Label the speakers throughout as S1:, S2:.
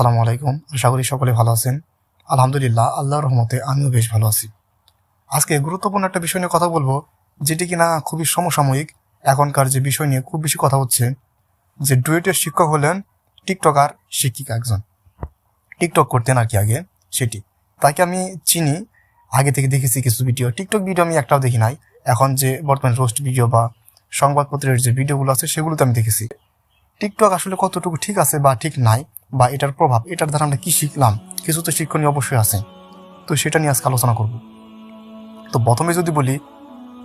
S1: আসসালামু আলাইকুম। আশা করি সকলে ভালো আছেন। আলহামদুলিল্লাহ, আল্লাহর রহমতে আমিও বেশ ভালো আছি। আজকে গুরুত্বপূর্ণ একটা বিষয় নিয়ে কথা বলব, যেটি কিনা খুবই সমসাময়িক। এখনকার যে বিষয় নিয়ে খুব বেশি কথা হচ্ছে, যে ডুয়েটের শিক্ষক হলেন টিকটকার শিক্ষিকা একজন। টিকটক করতেন আর কি আগে, সেটি। তাকে আমি চিনি, আগে থেকে দেখেছি কিছু ভিডিও। টিকটক ভিডিও আমি একটাও দেখি নাই। এখন যে বর্তমানে রোস্ট ভিডিও বা সংবাদপত্রের যে ভিডিওগুলো আছে সেগুলোতে আমি দেখেছি। টিকটক আসলে কতটুকু ঠিক আছে বা ঠিক নাই বা এটার প্রভাব, এটার দ্বারা আমরা কি শিখলাম? কিছু তো শিক্ষণীয় অবশ্যই আছে। তো সেটা নিয়ে আজকে আলোচনা করব। তো প্রথমে যদি বলি,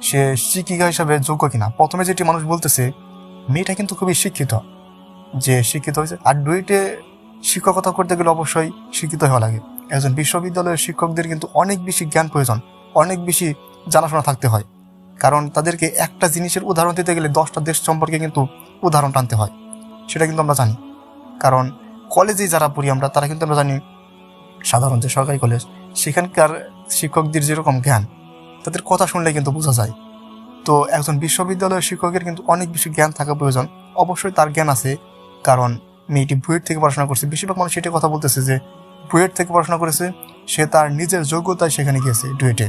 S1: সে শিক্ষিকা হিসাবে যোগ্য কিনা? প্রথমে যেটি মানুষ বলতেছে, মেয়েটা কিন্তু খুবই শিক্ষিত। যে শিক্ষিত হয়েছে, আর ডুয়েটে শিক্ষকতা করতে গেলে অবশ্যই শিক্ষিত হওয়া লাগে। একজন বিশ্ববিদ্যালয়ের শিক্ষকদের কিন্তু অনেক বেশি জ্ঞান প্রয়োজন, অনেক বেশি জানাশোনা থাকতে হয়। কারণ তাদেরকে একটা জিনিসের উদাহরণ দিতে গেলে দশটা দেশ সম্পর্কে কিন্তু উদাহরণ টানতে হয়। সেটা কিন্তু আমরা জানি। কারণ কলেজে যারা পড়ি আমরা, তারা কিন্তু আমরা জানি সাধারণ যে সরকারি কলেজ, সেখানকার শিক্ষকদের যেরকম জ্ঞান, তাদের কথা শুনলে কিন্তু বোঝা যায়। তো একজন বিশ্ববিদ্যালয়ের শিক্ষকের কিন্তু অনেক বেশি জ্ঞান থাকা প্রয়োজন। অবশ্যই তার জ্ঞান আছে, কারণ মেয়েটি বুয়েট থেকে পড়াশোনা করছে। বেশিরভাগ মানুষ এটাই কথা বলতেছে যে, বুয়েট থেকে পড়াশোনা করেছে, সে তার নিজের যোগ্যতায় সেখানে গিয়েছে ডুয়েটে।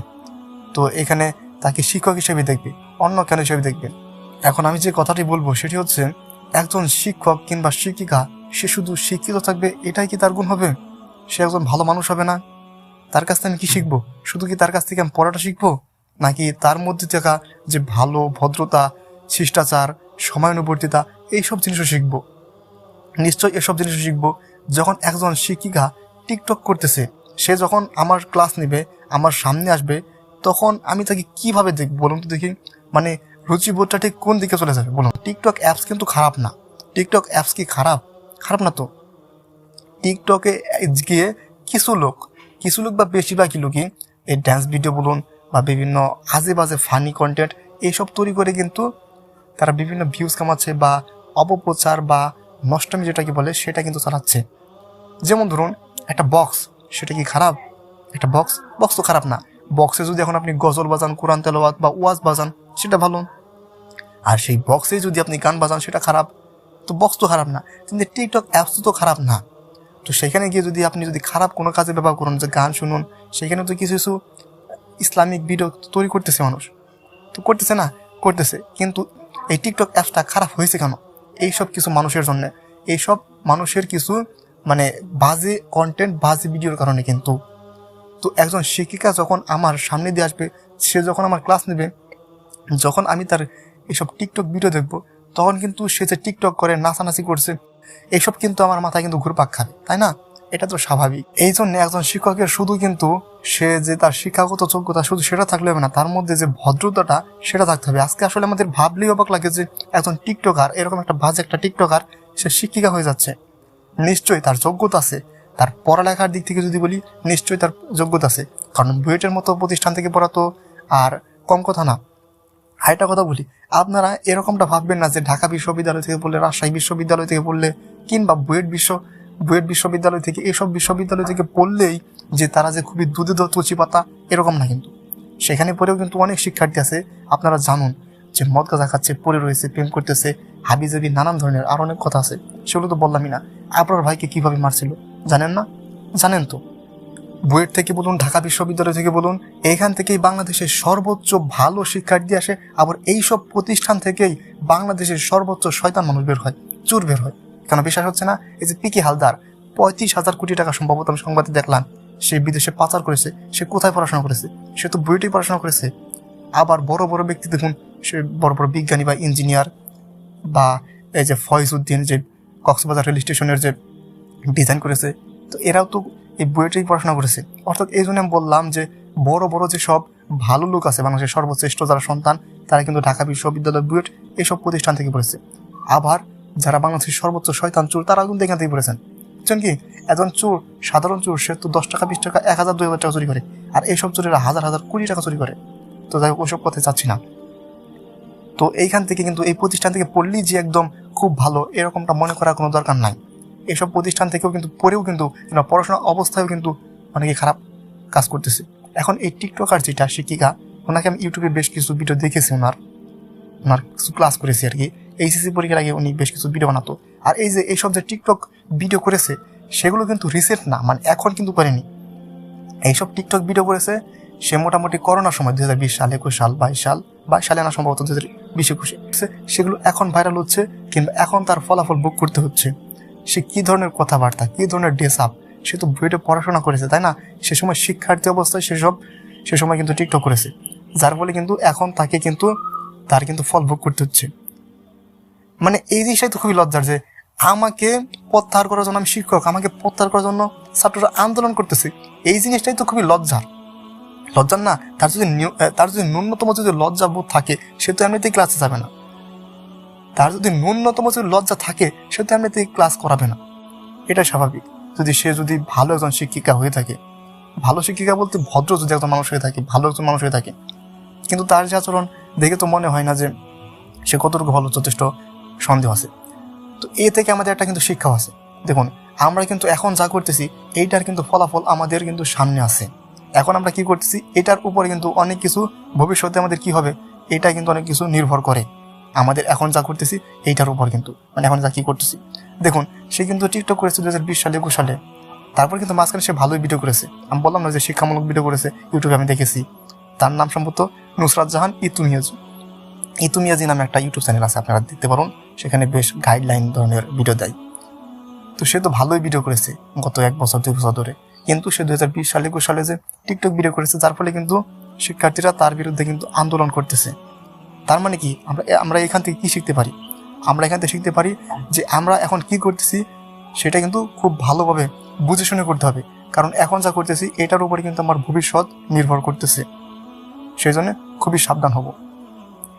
S1: তো এখানে তাকে শিক্ষক হিসেবে দেখবে, অন্য কেন হিসেবে দেখবে? এখন আমি যে কথাটি বলব, সেটি হচ্ছে, একজন শিক্ষক কিংবা শিক্ষিকা সে শুধু শিক্ষিত থাকবে, এটাই কি তার গুণ হবে? সে একজন ভালো মানুষ হবে না? তার কাছ থেকে আমি কি শিখব? শুধু কি তার কাছ থেকে আমি পড়াটা শিখব? নাকি তার মধ্যে থাকা যে ভালো, ভদ্রতা, শিষ্টাচার, সময়ানুবর্তিতা, এইসব জিনিসও শিখব? নিশ্চয়ই এসব জিনিসও শিখব। যখন একজন শিক্ষিকা টিকটক করতেছে, সে যখন আমার ক্লাস নেবে, আমার সামনে আসবে, তখন আমি তাকে কীভাবে দেখব বলুন তো দেখি? মানে রুচিবোধটা ঠিক কোন দিকে চলে যাবে বলুন? টিকটক অ্যাপস কিন্তু খারাপ না। টিকটক অ্যাপস কি খারাপ? খারাপ না তো? টিকটকে গিয়ে কিছু লোক কিছু লোক বা বেশিরভাগই লোকই এই ড্যান্স ভিডিও বলুন বা বিভিন্ন আজে বাজে ফানি কন্টেন্ট এইসব তৈরি করে কিন্তু তারা বিভিন্ন ভিউজ কামাচ্ছে বা অপপ্রচার বা নষ্টমী যেটাকে বলে সেটা কিন্তু চালাচ্ছে। যেমন ধরুন, একটা বক্স সেটা কি খারাপ? একটা বক্স বক্স তো খারাপ না। বক্সে যদি এখন আপনি গজল বাজান, কোরআন তেলাওয়াত বা ওয়াজ বাজান, সেটা ভালো। আর সেই বক্সে যদি আপনি গান বাজান, সেটা খারাপ। তো বক্স তো খারাপ না, কিন্তু টিকটক অ্যাপস তো খারাপ না। তো সেখানে গিয়ে যদি আপনি যদি খারাপ কোনো কাজে ব্যবহার করুন, যে গান শুনুন, সেখানে তো কিছু কিছু ইসলামিক ভিডিও তৈরি করতেছে মানুষ। তো করতেছে না, করতেছে। কিন্তু এই টিকটক অ্যাপসটা খারাপ হয়েছে কেন? এইসব কিছু মানুষের জন্য। এইসব মানুষের কিছু মানে বাজে কন্টেন্ট বাজে ভিডিওর কারণে কিন্তু। তো একজন শিক্ষিকা যখন আমার সামনে দিয়ে আসবে, সে যখন আমার ক্লাস নেবে, যখন আমি তার এইসব টিকটক ভিডিও দেখব তখন কিন্তু সে যে টিকটক করে, নাচানাচি করছে এইসব কিন্তু আমার মাথায় কিন্তু ঘুরপাক খাবে তাই না? এটা তো স্বাভাবিক। এই জন্য একজন শিক্ষকের শুধু কিন্তু সে যে তার শিক্ষাগত যোগ্যতা শুধু সেটা থাকলে হবে না, তার মধ্যে যে ভদ্রতাটা সেটা থাকতে হবে। আজকে আসলে আমাদের ভাবলেই অবাক লাগে যে একজন টিকটকার, এরকম একটা বাজে একটা টিকটকার, সে শিক্ষিকা হয়ে যাচ্ছে। নিশ্চয়ই তার যোগ্যতা আছে। তার পড়ালেখার দিক থেকে যদি বলি, নিশ্চয়ই তার যোগ্যতা আছে। কারণ বুয়েটের মতো প্রতিষ্ঠান থেকে পড়া তো আর কম কথা না। আরেকটা কথা বলি, আপনারা এরকমটা ভাববেন না যে ঢাকা বিশ্ববিদ্যালয় থেকে পড়লে, রাজশাহী বিশ্ববিদ্যালয় থেকে পড়লে, কিংবা বুয়েট বিশ্ব, বুয়েট বিশ্ববিদ্যালয় থেকে, এসব বিশ্ববিদ্যালয় থেকে পড়লেই যে তারা যে খুবই দুধে তুচি পাতা, এরকম না কিন্তু। সেখানে পড়েও কিন্তু অনেক শিক্ষার্থী আছে, আপনারা জানুন যে মদ গাঁজা খাচ্ছে, পড়ে রয়েছে, প্রেম করতেছে হাবি জাবি নানান ধরনের আর অনেক কথা আছে, সেগুলো তো বললামই না। আপনার ভাইকে কীভাবে মারছিল, জানেন না? জানেন তো। বুয়েট থেকে বলুন, ঢাকা বিশ্ববিদ্যালয় থেকে বলুন এইখান থেকেই বাংলাদেশের সর্বোচ্চ ভালো শিক্ষার্থী আসে। আবার এইসব প্রতিষ্ঠান থেকেই বাংলাদেশের সর্বোচ্চ শয়তান মানুষ বের হয়, চুর বের হয়। কেন বিশ্বাস হচ্ছে না? এই যে পিকে হালদার, পঁয়ত্রিশ হাজার কোটি টাকা সম্ভবত আমি সংবাদে দেখলাম। সে বিদেশে পাচার করেছে, সে কোথায় পড়াশোনা করেছে? সে তো বুয়েটেই পড়াশোনা করেছে। আবার বড় বড় ব্যক্তি দেখুন, সে বড় বড় বিজ্ঞানী বা ইঞ্জিনিয়ার বা এই যে ফয়েজ উদ্দিন যে কক্সবাজার রেল স্টেশনের যে ডিজাইন করেছে, তো এরাও তো এই বুয়েটেই পড়াশোনা করেছে। অর্থাৎ এই জন্য আমি বললাম যে, বড় বড় যে সব ভালো লোক আছে, বাংলাদেশের সর্বশ্রেষ্ঠ যারা সন্তান, তারা কিন্তু ঢাকা বিশ্ববিদ্যালয়, বুয়েট এইসব প্রতিষ্ঠান থেকে পড়েছে। আবার যারা বাংলাদেশের সর্বোচ্চ শয়তান চোর তারা কিন্তু এখান থেকে পড়েছেন। বুঝছেন কি? একজন চোর, সাধারণ চোর, সে তো দশ টাকা, বিশ টাকা, এক হাজার, দুই হাজার টাকা চুরি করে। আর এইসব চোরেরা হাজার হাজার, কুড়ি টাকা চুরি করে। তো যাই হোক ওইসব পথে চাচ্ছি না। তো এইখান থেকে কিন্তু এই প্রতিষ্ঠান থেকে পড়লেই যে একদম খুব ভালো, এরকমটা মনে করার কোনো দরকার নাই। এসব প্রতিষ্ঠান থেকেও কিন্তু পড়েও কিন্তু পড়াশোনা অবস্থায়ও কিন্তু অনেকে খারাপ কাজ করতেছে। এখন এই টিকটকার যেটা শিক্ষিকা ওনাকে আমি ইউটিউবে বেশ কিছু ভিডিও দেখেছি ওনার। ওনার কিছু ক্লাস করেছি আর কি। এইচএসসি পরীক্ষার আগে উনি বেশ কিছু ভিডিও বানাতো। আর এই যে এইসব যে টিকটক ভিডিও করেছে, সেগুলো কিন্তু রিসেন্ট না মানে এখন কিন্তু করেনি। এইসব টিকটক ভিডিও করেছে, সে মোটামুটি করোনার সময় দু হাজার বিশ সাল, একুশ সাল, বাইশ সাল, বাইশ সালে না, সম্ভবত দু হাজার বিশ একুশে, সেগুলো এখন ভাইরাল হচ্ছে কিংবা এখন তার ফলাফল বুক করতে হচ্ছে। সে কী ধরনের কথাবার্তা, কী ধরনের ড্রেস আপ সে তো বুয়েটে পড়াশোনা করেছে, তাই না? সে সময় শিক্ষার্থী অবস্থায় সেসব সে সময় কিন্তু টিকটক করেছে। যার ফলে কিন্তু এখন তাকে কিন্তু, তার কিন্তু ফল ভোগ করতে হচ্ছে। মানে এই জিনিসটাই তো খুবই লজ্জার যে আমাকে প্রত্যাহার করার জন্য আমি শিক্ষক, আমাকে প্রত্যাহার করার জন্য ছাত্ররা আন্দোলন করতেছে। এই জিনিসটাই তো খুবই লজ্জার। লজ্জার না, তার যদি তার যদি ন্যূনতম যদি লজ্জা বোধ থাকে, সে তো এমনিতেই ক্লাসে যাবে না। তার যদি ন্যূনতম যদি লজ্জা থাকে, সে তো এমনিতেই ক্লাস করাবে না। এটা স্বাভাবিক। যদি সে যদি ভালো একজন শিক্ষিকা হয়ে থাকে, ভালো শিক্ষিকা বলতে ভদ্র যদি একজন মানুষ হয়ে থাকে, ভালো একজন মানুষ হয়ে থাকে, কিন্তু তার যে আচরণ দেখে তো মনে হয় না যে সে কতটুকু ভালো যথেষ্ট সন্দেহ আছে। তো এ থেকে আমাদের একটা কিন্তু শিক্ষা আছে। দেখুন, আমরা কিন্তু এখন যা করতেছি, এইটার কিন্তু ফলাফল আমাদের কিন্তু সামনে আছে। এখন আমরা কি করতেছি, এটার উপরে কিন্তু অনেক কিছু ভবিষ্যতে আমাদের কি হবে, এটা কিন্তু অনেক কিছু নির্ভর করে। আমাদের এখন যা করতেছি, এইটার উপর কিন্তু মানে এখন যা কি করতেছি। দেখুন, সে কিন্তু টিকটক করেছে দু হাজার বিশ সালে, একুশ সালে। তারপর কিন্তু মাঝখানে সে ভালোই ভিডিও করেছে। আমি বললাম না যে শিক্ষামূলক ভিডিও করেছে ইউটিউবে আমি দেখেছি। তার নাম সম্ভবত নুসরাত জাহান ইতুমিয়াজ ইতুমিয়াজি নামে একটা ইউটিউব চ্যানেল আছে, আপনারা দেখতে পারুন। সেখানে বেশ গাইডলাইন ধরনের ভিডিও দেয়। তো সে তো ভালোই ভিডিও করেছে গত এক বছর, দুই বছর ধরে। কিন্তু সে দু হাজার বিশ সালে, একুশ সালে যে টিকটক ভিডিও করেছে, যার ফলে কিন্তু শিক্ষার্থীরা তার বিরুদ্ধে কিন্তু আন্দোলন করতেছে। তার মানে কি? আমরা আমরা এখান থেকে কী শিখতে পারি? আমরা এখান থেকে শিখতে পারি যে আমরা এখন কি করতেছি, সেটা কিন্তু খুব ভালোভাবে বুঝে শুনে করতে হবে। কারণ এখন যা করতেছি, এটার উপরে কিন্তু আমার ভবিষ্যৎ নির্ভর করতেছে। সেই জন্য খুবই সাবধান হব।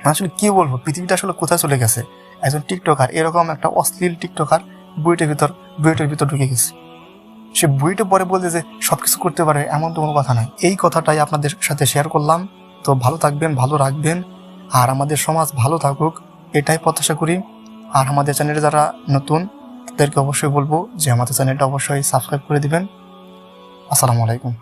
S1: আসলে কী বলব? পৃথিবীটা আসলে কোথায় চলে গেছে? একজন টিকটকার, এরকম একটা অশ্লীল টিকটকার বুয়েটের ভিতর বুয়েটের ভিতর ঢুকে গেছে। সে বুয়েটে পরে বলতে যে সব কিছু করতে পারে, এমন তো কোনো কথা নাই। এই কথাটাই আপনাদের সাথে শেয়ার করলাম। তো ভালো থাকবেন, ভালো রাখবেন। আর আমাদের সমাজ ভালো থাকুক, এটাই প্রত্যাশা করি। আর আমাদের চ্যানেলে যারা নতুন, তাদেরকে অবশ্যই বলব যে আমাদের চ্যানেলটা অবশ্যই সাবস্ক্রাইব করে দিবেন। আসসালামু আলাইকুম।